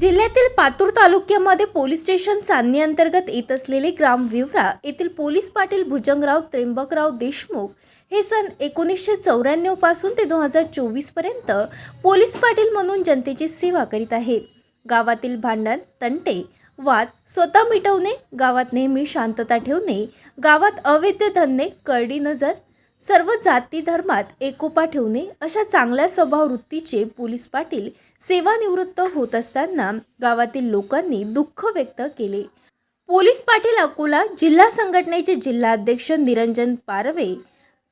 जिल्ह्यातील पातूर तालुक्यामध्ये police station चांदणी अंतर्गत येत असलेले ग्राम विवरा येथील पोलीस पाटील भुजंगराव त्र्यंबकराव देशमुख हे सन एकोणीसशे चौऱ्याण्णवपासून ते दोन हजार चोवीसपर्यंत पोलीस पाटील म्हणून जनतेची सेवा करीत आहेत. गावातील भांडण तंटे वाद स्वतः मिटवणे गावात नेहमी शांतता ठेवणे गावात अवैध धंदे करडी नजर सर्व जाती धर्मात एकोपा ठेवणे अशा चांगल्या स्वभाव वृत्तीचे पोलीस पाटील सेवानिवृत्त होत असताना गावातील लोकांनी दुःख व्यक्त केले. पोलीस पाटील अकोला जिल्हा संघटनेचे जिल्हाध्यक्ष निरंजन पारवे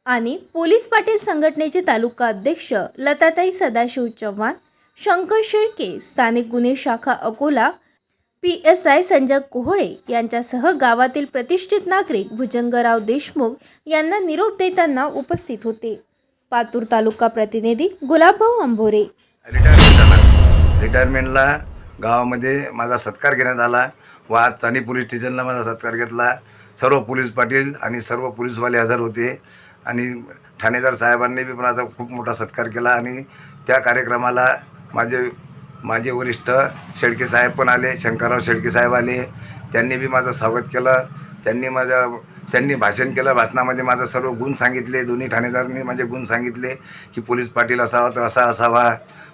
आणि पोलीस पाटील संघटनेचे तालुका अध्यक्ष लताताई सदाशिव चव्हाण शंकर शेळके स्थानिक गुन्हे शाखा Akola P S I Sanjay Kohale यांच्यासह गावातील प्रतिष्ठित नागरिक भुजंगराव देशमुख यांना निरोप देताना उपस्थित होते. पातूर तालुका प्रतिनिधी गुलाबभाऊ अंभोरे. रिटायरमेंट झाला रिटायरमेंटला गावामध्ये माझा सत्कार घेण्यात आला व आज चाणी पोलीस स्टेशनला माझा सत्कार घेतला. सर्व पोलीस पाटील आणि सर्व पोलीसवाले हजर होते आणि ठाणेदार साहेबांनी बी माझा खूप मोठा सत्कार केला आणि त्या कार्यक्रमाला माझे माझे वरिष्ठ शेळके साहेब पण आले शंकरराव शेळके साहेब आले. त्यांनी बी माझं स्वागत केलं. त्यांनी माझ्या त्यांनी भाषण केलं. भाषणामध्ये माझं सर्व गुण सांगितले. दोन्ही ठाणेदारांनी माझे गुण सांगितले की पोलीस पाटील असावा तर असा असावा.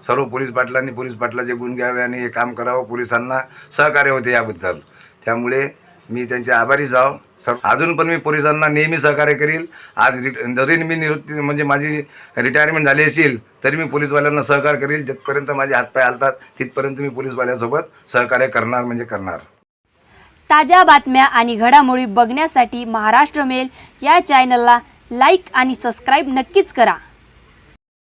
सर्व पोलीस पाटलांनी पोलीस पाटलाचे गुण घ्यावे आणि हे काम करावं पोलिसांना सहकार्य होते याबद्दल. त्यामुळे मी त्यांचे आभारी जाव. सर अजून पण मी पोलिसांना नेहमी सहकार्य करील. आज रिट जरी मी निवृत्ती म्हणजे माझी रिटायरमेंट झाली असेल तरी मी पोलीसवाल्यांना सहकार्य करील. जिथपर्यंत माझे हातपाय हालतात तिथपर्यंत मी पोलीसवाल्यासोबत सहकार्य करणार म्हणजे करणार. ताज्या बातम्या आणि घडामोडी बघण्यासाठी महाराष्ट्र मेल या चॅनलला लाईक आणि सबस्क्राईब नक्कीच करा.